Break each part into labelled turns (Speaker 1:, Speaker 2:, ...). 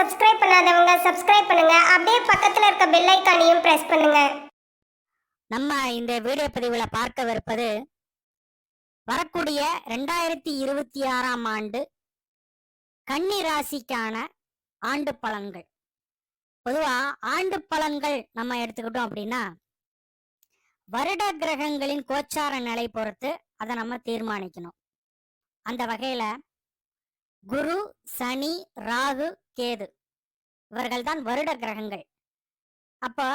Speaker 1: Subscribe பண்ணாதவங்க subscribe பண்ணுங்க. அப்படியே பக்கத்துல இருக்க பெல் ஐக்கானையும் பிரஸ் பண்ணுங்க.
Speaker 2: நம்ம இந்த வீடியோ பதிவில் பார்க்கவிருப்பது வரக்கூடிய ரெண்டாயிரத்தி இருபத்தி ஆறாம் ஆண்டு கன்னி ராசிக்கான ஆண்டு பலன்கள். பொதுவா ஆண்டு பலன்கள் நம்ம எடுத்துக்கிட்டோம் அப்படின்னா வருட கிரகங்களின் கோச்சார நிலை பொறுத்து அதை நம்ம தீர்மானிக்கணும். அந்த வகையில குரு சனி ராகு கேது. இவர்கள் தான் வருட கிரகங்கள். அப்போ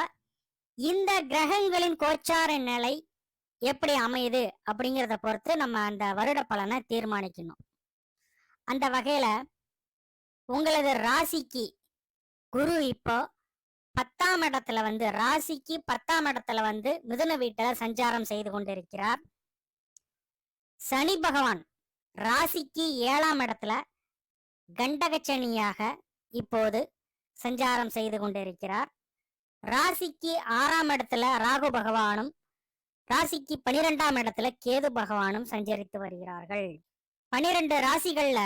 Speaker 2: இந்த கிரகங்களின் கோச்சார நிலை எப்படி அமையுது அப்படிங்கிறத பொறுத்து நம்ம அந்த வருட பலனை தீர்மானிக்கணும். அந்த வகையில உங்களது ராசிக்கு குரு இப்போ பத்தாம் இடத்துல வந்து ராசிக்கு பத்தாம் இடத்துல வந்து மிதுன வீட்டில் சஞ்சாரம் செய்து கொண்டிருக்கிறார். சனி பகவான் ராசிக்கு ஏழாம் இடத்துல கண்டகச்சனியாக இப்போது சஞ்சாரம் செய்து கொண்டிருக்கிறார். ராசிக்கு ஆறாம் இடத்துல ராகு பகவானும் ராசிக்கு பனிரெண்டாம் இடத்துல கேது பகவானும் சஞ்சரித்து வருகிறார்கள். பனிரெண்டு ராசிகள்ல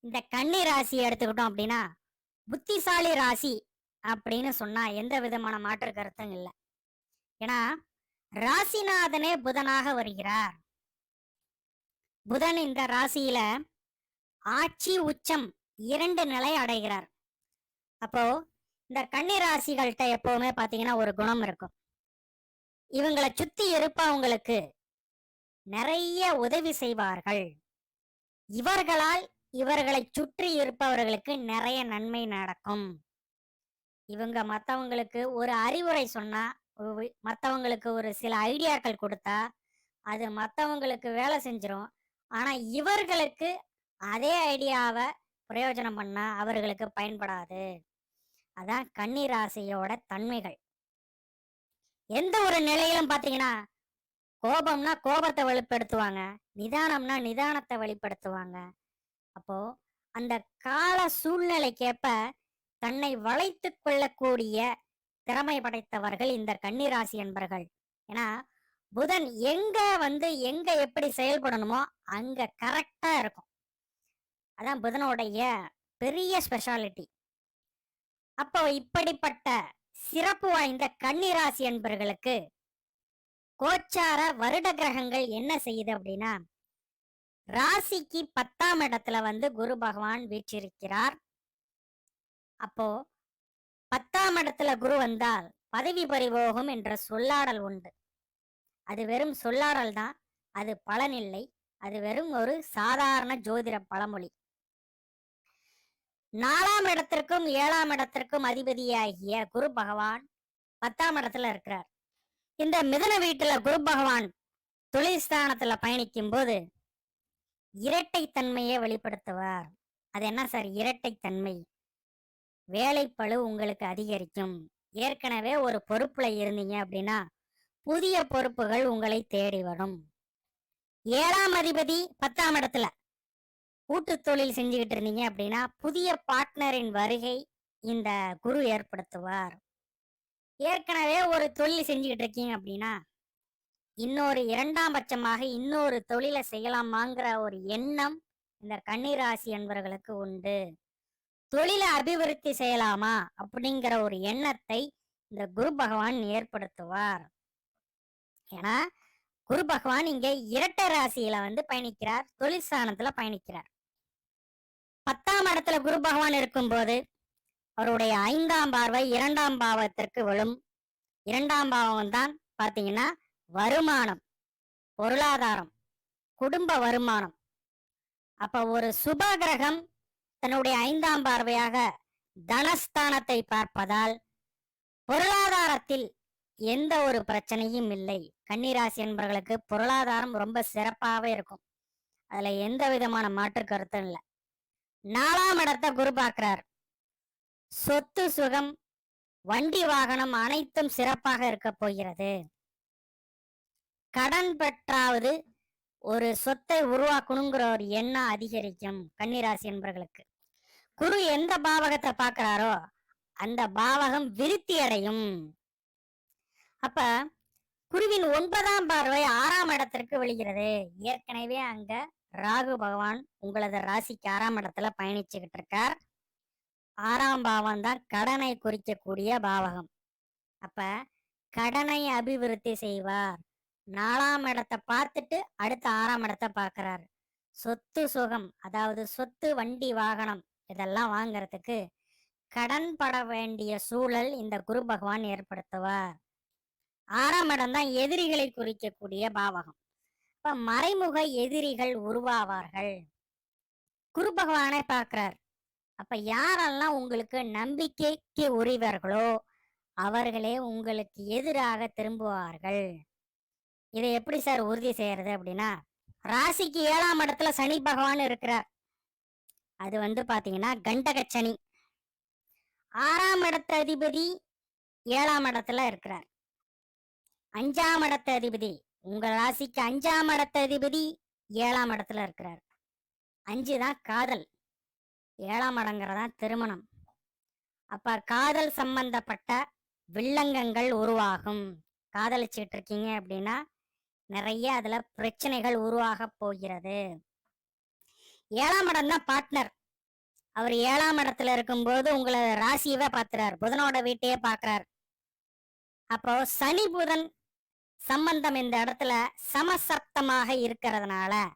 Speaker 2: இந்த கன்னி ராசி எடுத்துக்கிட்டோம் அப்படின்னா புத்திசாலி ராசி அப்படின்னு சொன்னா எந்த விதமான மாற்று கருத்தும் இல்லை. ஏன்னா ராசிநாதனே புதனாக வருகிறார். புதன் இந்த ராசியில ஆட்சி உச்சம் இரண்டு நிலை அடைகிறார். அப்போ இந்த கன்னி ராசிகள்கிட்ட எப்பவுமே பாத்தீங்கன்னா ஒரு குணம் இருக்கும். இவங்களை சுத்தி இருப்பவங்களுக்கு நிறைய உதவி செய்வார்கள். இவர்களால் இவர்களை சுற்றி இருப்பவர்களுக்கு நிறைய நன்மை நடக்கும். இவங்க மத்தவங்களுக்கு ஒரு அறிவுரை சொன்னா மற்றவங்களுக்கு மத்தவங்களுக்கு ஒரு சில ஐடியாக்கள் கொடுத்தா அது மத்தவங்களுக்கு வேலை செஞ்சிடும் ஆனா இவர்களுக்கு அதே ஐடியாவை பிரயோஜனம் பண்ணா அவர்களுக்கு பயன்படாது. அதான் கன்னி ராசியோட தன்மைகள். எந்த ஒரு நிலையிலும் பாத்தீங்கன்னா கோபம்னா கோபத்தை வெளிப்படுத்துவாங்க. நிதானம்னா நிதானத்தை வெளிப்படுத்துவாங்க. அப்போ அந்த கால சூழ்நிலைக்கேற்ப தன்னை வளைத்து கொள்ளக்கூடிய திறமை படைத்தவர்கள் இந்த கன்னிராசி என்பர்கள். ஏன்னா புதன் எங்க வந்து எங்க எப்படி செயல்படணுமோ அங்க கரெக்டா இருக்கும். அதான் புதனுடைய பெரிய ஸ்பெஷாலிட்டி அப்போ இப்படிப்பட்ட சிறப்பு வாய்ந்த கன்னிராசி என்பர்களுக்கு கோச்சார வருட கிரகங்கள் என்ன செய்யுது அப்படின்னா ராசிக்கு பத்தாம் இடத்துல வந்து குரு பகவான் வீற்றிருக்கிறார். அப்போ பத்தாம் இடத்துல குரு வந்தால் பதவி பறிபோகும் என்ற சொல்லாடல் உண்டு. அது வெறும் சொல்லாடல் தான் அது பலனில்லை அது வெறும் ஒரு சாதாரண ஜோதிட பழமொழி. நாலாம் இடத்திற்கும் ஏழாம் இடத்திற்கும் அதிபதியாகிய குரு பகவான் பத்தாம் இடத்துல இருக்கிறார். இந்த மிதன வீட்டுல குரு பகவான் தொழில் ஸ்தானத்துல பயணிக்கும் போது இரட்டைத்தன்மையை வெளிப்படுத்துவார். அது என்ன சார்? இரட்டைத்தன்மை வேலைப்பழு உங்களுக்கு அதிகரிக்கும். ஏற்கனவே ஒரு பொறுப்புல இருந்தீங்க அப்படின்னா புதிய பொறுப்புகள் உங்களை தேடி வரும். ஏழாம் அதிபதி பத்தாம் இடத்துல. கூட்டு தொழில் செஞ்சுக்கிட்டு இருந்தீங்க அப்படின்னா புதிய பார்ட்னரின் வருகை இந்த குரு ஏற்படுத்துவார். ஏற்கனவே ஒரு தொழில் செஞ்சுக்கிட்டு இருக்கீங்க அப்படின்னா இன்னொரு இரண்டாம் பட்சமாக இன்னொரு தொழிலை செய்யலாமாங்கிற ஒரு எண்ணம் இந்த கன்னிராசி என்பவர்களுக்கு உண்டு. தொழிலை அபிவிருத்தி செய்யலாமா அப்படிங்கிற ஒரு எண்ணத்தை இந்த குரு பகவான் ஏற்படுத்துவார். ஏன்னா குரு பகவான் இங்க இரட்டை ராசியில வந்து பயணிக்கிறார் தொழில் ஸ்தானத்துல பயணிக்கிறார். பத்தாம் இடத்துல குரு பகவான் இருக்கும்போது அவருடைய ஐந்தாம் பார்வை இரண்டாம் பாவத்திற்கு விழும். இரண்டாம் பாவம் தான் பாத்தீங்கன்னா வருமானம் பொருளாதாரம் குடும்ப வருமானம். அப்ப ஒரு சுப கிரகம் தன்னுடைய ஐந்தாம் பார்வையாக தனஸ்தானத்தை பார்ப்பதால் பொருளாதாரத்தில் எந்த ஒரு பிரச்சனையும் இல்லை. கன்னிராசி என்பவர்களுக்கு பொருளாதாரம் ரொம்ப சிறப்பாகவே இருக்கும். அதுல எந்த விதமான மாற்று கருத்தும் இல்லை. நாலாம் இடத்தை குரு பார்க்கிறார். சொத்து சுகம் வண்டி வாகனம் அனைத்தும் சிறப்பாக இருக்க போகிறது. கடன் பெற்றாவது ஒரு சொத்தை உருவாக்கணுங்கிற ஒரு எண்ணம் அதிகரிக்கும் கன்னிராசி என்பவர்களுக்கு குரு எந்த பாவகத்தை பார்க்கிறாரோ அந்த பாவகம் விருத்தி அடையும். அப்ப குருவின் ஒன்பதாம் பார்வை ஆறாம் இடத்திற்கு விழுகிறது. ஏற்கனவே அங்க ராகு பகவான் உங்களது ராசிக்கு ஆறாம் இடத்துல பயணிச்சுக்கிட்டு இருக்கார் ஆறாம் பாவம் தான் கடனை குறிக்கக்கூடிய பாவகம். அப்ப கடனை அபிவிருத்தி செய்வார். நாலாம் இடத்தை பார்த்துட்டு அடுத்த ஆறாம் இடத்தை பார்க்கிறார். சொத்து சுகம் அதாவது சொத்து வண்டி வாகனம் இதெல்லாம் வாங்கறதுக்கு கடன் பட வேண்டிய சூழல் இந்த குரு பகவான் ஏற்படுத்துவார். ஆறாம் இடம் தான் எதிரிகளை குறிக்கக்கூடிய பாவகம். மறைமுக எதிரிகள் உருவாவார்கள். குரு பகவானை பார்க்கிறார் அப்ப யாரெல்லாம் உங்களுக்கு நம்பிக்கைக்கு உரியவர்களோ அவர்களே உங்களுக்கு எதிராக திரும்புவார்கள். இதை எப்படி சார் உறுதி செய்யறது அப்படின்னா ராசிக்கு ஏழாம் இடத்துல சனி பகவான் இருக்கிறார். அது வந்து பாத்தீங்கன்னா கண்டக சனி. ஆறாம் இடத்த அதிபதி ஏழாம் இடத்துல இருக்கிறார். அஞ்சாம் இடத்த அதிபதி உங்க ராசிக்கு அஞ்சாம் இடத்த அதிபதி ஏழாம் இடத்துல இருக்கிறார். அஞ்சு தான் காதல். ஏழாம் இடங்கிறதா திருமணம். அப்ப காதல் சம்பந்தப்பட்ட வில்லங்கங்கள் உருவாகும். காதலிச்சிட்டு இருக்கீங்க அப்படின்னா நிறைய அதுல பிரச்சனைகள் உருவாக போகிறது. ஏழாம் இடம் தான் பார்ட்னர் அவர் ஏழாம் இடத்துல இருக்கும்போது உங்களை ராசியவே பார்த்துறாரு புதனோட வீட்டையே பாக்குறாரு அப்போ சனி புதன் சம்பந்தம் இந்த இடத்துல சமசப்தமாக இருக்கிறதுனால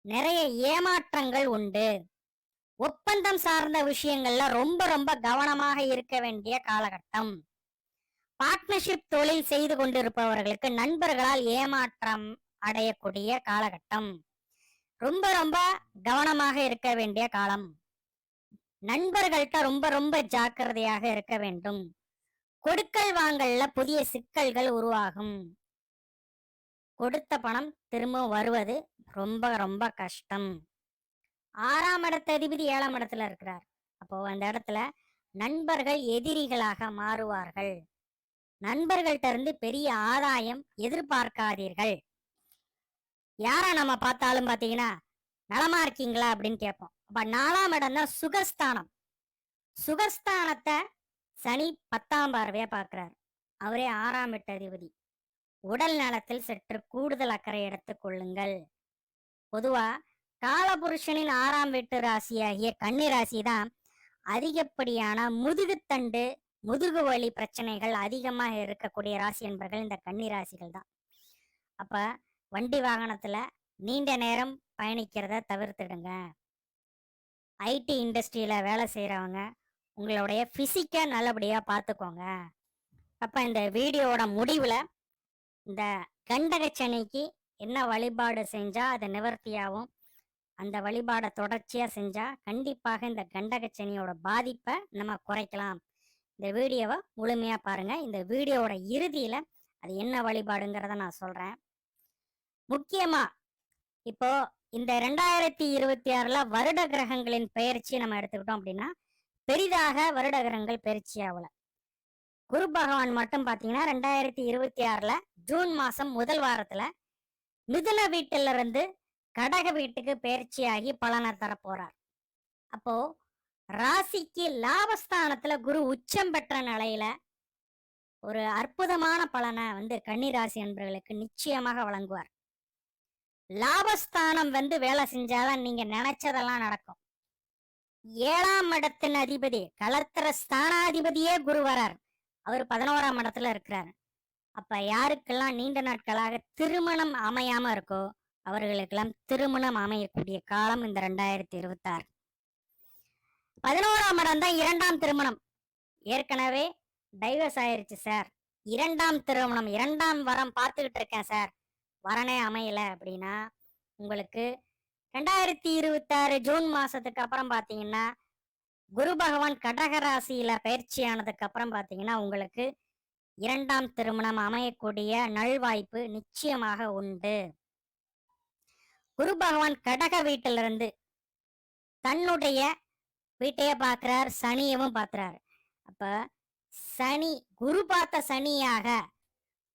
Speaker 2: நிறைய ஏமாற்றங்கள் உண்டு. ஒப்பந்தம் சார்ந்த விஷயங்கள்ல ரொம்ப ரொம்ப கவனமாக இருக்க வேண்டிய காலகட்டம். பார்ட்னர்ஷிப் தொழில் செய்து கொண்டிருப்பவர்களுக்கு நண்பர்களால் ஏமாற்றம் அடையக்கூடிய காலகட்டம். ரொம்ப ரொம்ப கவனமாக இருக்க வேண்டிய காலம். நண்பர்கள்ட்ட ரொம்ப ரொம்ப ஜாக்கிரதையாக இருக்க வேண்டும். கொடுக்கல் வாங்கல்ல புதிய சிக்கல்கள் உருவாகும். கொடுத்த பணம் திரும்ப வருவது ரொம்ப ரொம்ப கஷ்டம். ஆறாம் இடத்த அதிபதி ஏழாம் இடத்துல இருக்கிறார். அப்போ அந்த இடத்துல நண்பர்கள் எதிரிகளாக மாறுவார்கள். நண்பர்கள்ட்ட இருந்து பெரிய ஆதாயம் எதிர்பார்க்காதீர்கள். யாரை நம்ம பார்த்தாலும் பாத்தீங்கன்னா நலமா இருக்கீங்களா அப்படின்னு கேட்போம். அப்ப நாலாம் இடம் தான் சுகஸ்தானம். சுகஸ்தானத்தை சனி பத்தாம் பார்வையா பார்க்கிறார் அவரே ஆறாம் எட்டு அதிபதி. உடல் நலத்தில் சற்று கூடுதல் அக்கறை எடுத்துக் கொள்ளுங்கள். பொதுவா காலபுருஷனின் ஆறாம் வீட்டு ராசியாகிய கன்னி ராசி தான் அதிகப்படியான முதுகுத்தண்டு முதுகு வலி பிரச்சனைகள் அதிகமாக இருக்கக்கூடிய ராசி என்பர்கள் இந்த கன்னி ராசிகள் தான். அப்ப வண்டி வாகனத்துல நீண்ட நேரம் பயணிக்கிறத தவிர்த்துடுங்க. ஐடி இண்டஸ்ட்ரியில வேலை செய்யறவங்க உங்களுடைய பிசிக்கை நல்லபடியா பார்த்துக்கோங்க. அப்ப இந்த வீடியோவோட முடிவுல இந்த கண்டகச்சனைக்கு என்ன வழிபாடு செஞ்சா அது நிவர்த்தியாகும். அந்த வழிபாடை தொடர்ச்சியா செஞ்சா கண்டிப்பாக இந்த கண்டகச்சனியோட பாதிப்பை நம்ம குறைக்கலாம். இந்த வீடியோவை முழுமையா பாருங்க. இந்த வீடியோவோட இறுதியில அது என்ன வழிபாடுங்கிறத நான் சொல்றேன். முக்கியமா இப்போ இந்த ரெண்டாயிரத்தி இருபத்தி ஆறுல வருட கிரகங்களின் பெயர்ச்சி நம்ம எடுத்துக்கிட்டோம் அப்படின்னா பெரிதாக வருடகரங்கள் பயிற்சி ஆகல. குரு பகவான் மட்டும் பாத்தீங்கன்னா ரெண்டாயிரத்தி இருபத்தி ஆறுல ஜூன் மாசம் முதல் வாரத்துல மிதுன வீட்டில இருந்து கடக வீட்டுக்கு பெயர்ச்சியாகி பலனை தர அப்போ ராசிக்கு லாபஸ்தானத்துல குரு உச்சம் பெற்ற நிலையில ஒரு அற்புதமான பலனை வந்து கன்னிராசி என்பவர்களுக்கு நிச்சயமாக வழங்குவார். லாபஸ்தானம் வந்து வேலை செஞ்சாதான் நீங்க நினைச்சதெல்லாம் நடக்கும். ஏழாம் மடத்தின் அதிபதி கலத்தர ஸ்தானாதிபதியே குரு வரார். அவர் பதினோராம் மடத்துல இருக்கிறார். அப்ப யாருக்கெல்லாம் நீண்ட நாட்களாக திருமணம் அமையாம இருக்கோ அவர்களுக்கெல்லாம் திருமணம் அமையக்கூடிய காலம் இந்த ரெண்டாயிரத்தி இருபத்தி ஆறு பதினோராம் மடம் தான் இரண்டாம் திருமணம். ஏற்கனவே டைவர்ஸ் ஆயிருச்சு சார் இரண்டாம் திருமணம் இரண்டாம் வரம் பார்த்துக்கிட்டு இருக்கேன் சார் வரனே அமையல அப்படின்னா உங்களுக்கு ரெண்டாயிரத்தி இருபத்தி ஆறு ஜூன் மாசத்துக்கு அப்புறம் பாத்தீங்கன்னா குரு பகவான் கடக ராசியில பயிற்சி ஆனதுக்கு அப்புறம் பாத்தீங்கன்னா உங்களுக்கு இரண்டாம் திருமணம் அமையக்கூடிய நல்வாய்ப்பு நிச்சயமாக உண்டு. குரு பகவான் கடக வீட்டிலிருந்து தன்னுடைய வீட்டையே பார்க்கிறார் சனியவும் பார்க்கிறார் அப்ப சனி குரு பார்த்த சனியாக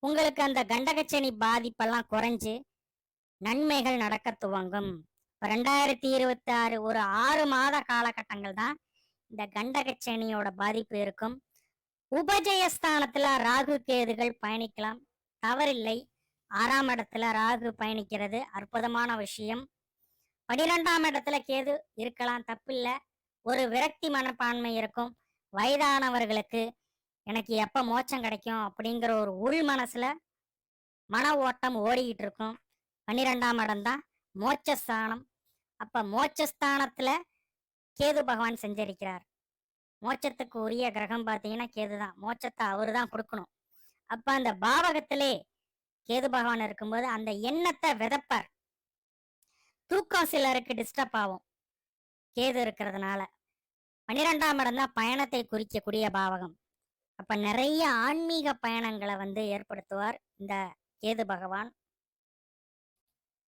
Speaker 2: உங்களுக்கு அந்த கண்டகச்சனி பாதிப்பெல்லாம் குறைஞ்சு நன்மைகள் நடக்க துவங்கும். ரெண்டாயிரத்தி இருபத்தி ஆறு ஒரு ஆறு மாத காலகட்டங்கள் தான் இந்த கண்டகச்சேனியோட பாதிப்பு இருக்கும். உபஜயஸ்தானத்துல ராகு கேதுகள் பயணிக்கலாம். தவறில்லை. ஆறாம் இடத்துல ராகு பயணிக்கிறது. அற்புதமான விஷயம். பனிரெண்டாம் இடத்துல கேது இருக்கலாம். தப்பில்ல. ஒரு விரக்தி மனப்பான்மை இருக்கும். வயதானவர்களுக்கு எனக்கு எப்ப மோச்சம் கிடைக்கும் அப்படிங்கிற ஒரு உள் மனசுல மன ஓட்டம் ஓடிக்கிட்டு இருக்கும். பன்னிரெண்டாம் இடம் தான் மோட்சஸ்தானம். அப்ப மோட்சஸ்தானத்துல கேது பகவான் செஞ்சிருக்கிறார். மோட்சத்துக்கு உரிய கிரகம் பார்த்தீங்கன்னா கேது தான் மோட்சத்தை அவரு தான் கொடுக்கணும். அப்ப அந்த பாவகத்திலே கேது பகவான் இருக்கும்போது அந்த எண்ணத்தை விதப்பார். தூக்கம் சிலருக்கு டிஸ்டர்ப் ஆகும். கேது இருக்கிறதுனால. பன்னிரெண்டாம் இடம் தான் பயணத்தை குறிக்கக்கூடிய பாவகம். அப்ப நிறைய ஆன்மீக பயணங்களை வந்து ஏற்படுத்துவார் இந்த கேது பகவான்.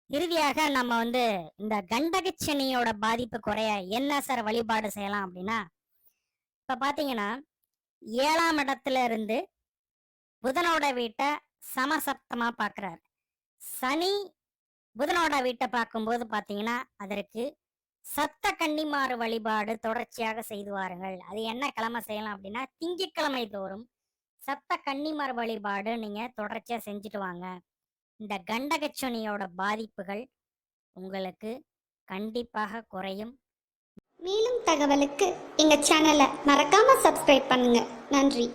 Speaker 2: இறுதியாக நம்ம வந்து இந்த கண்டகச்சனியோட பாதிப்பு குறைய என்ன சார் வழிபாடு செய்யலாம் அப்படின்னா இப்ப பாத்தீங்கன்னா ஏழாம் இடத்துல இருந்து புதனோட வீட்டை சமசப்தமா பாக்குறாரு. சனி புதனோட வீட்டை பார்க்கும்போது பாத்தீங்கன்னா அதற்கு சப்த கன்னிமாறு வழிபாடு தொடர்ச்சியாக செய்து வாருங்கள். அது என்ன கிழமை செய்யலாம் அப்படின்னா திங்கட்கிழமை தோறும் சப்த கன்னிமார் வழிபாடு நீங்க தொடர்ச்சியா செஞ்சுட்டு வாங்க. இந்த கண்டகச்சனியோட பாதிப்புகள் உங்களுக்கு கண்டிப்பாக குறையும்.
Speaker 3: மேலும் தகவலுக்கு எங்கள் சேனலை மறக்காமல் சப்ஸ்கிரைப் பண்ணுங்கள் நன்றி.